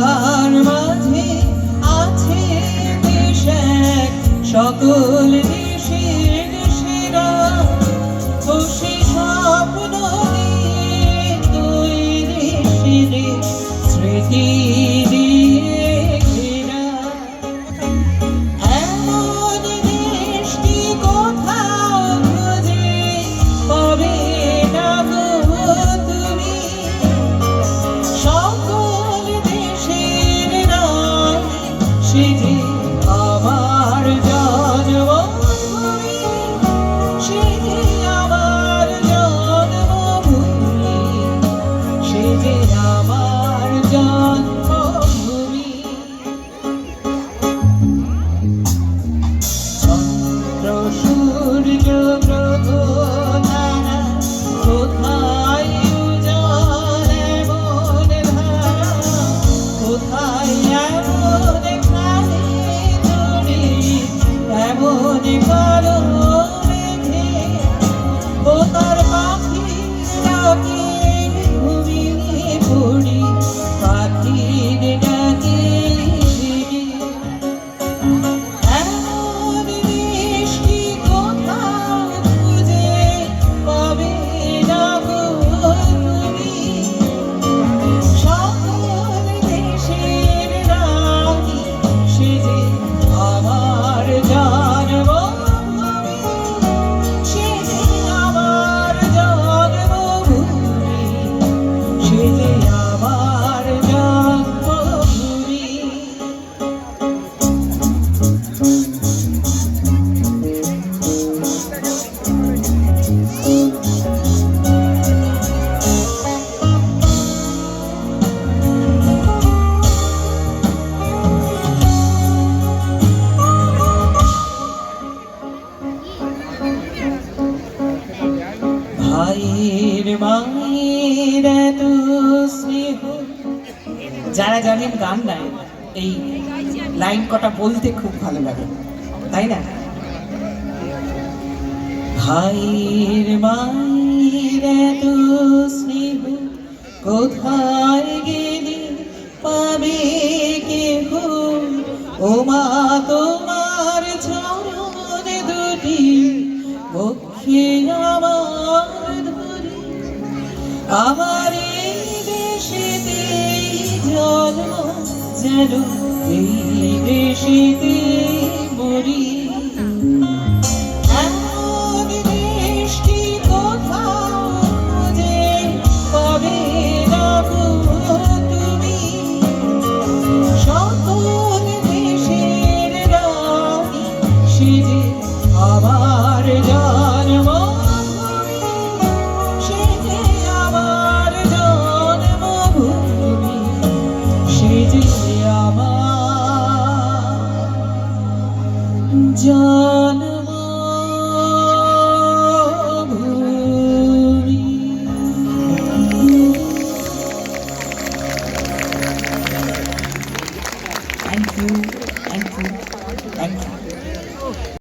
তাহার মাঝে আছে দেশ সকল দেশের সেরা খুশি স্বপ্ন নিয়ে তৈরি স্মৃতি। কোথায় যারা জানেন গান গায় এই লাইন কটা বলতে খুব ভালো লাগে, তাই না? ভাইয়ের মায়ের এত স্নেহ কোথায় গেলে পাবে কেহ ও মা, তোমার চরণ দুটি বক্ষে আমার আমার দেশেতে জন্ম যেন এই দেশেতে মরি। এমন দেশটি আমার জন্মভূমি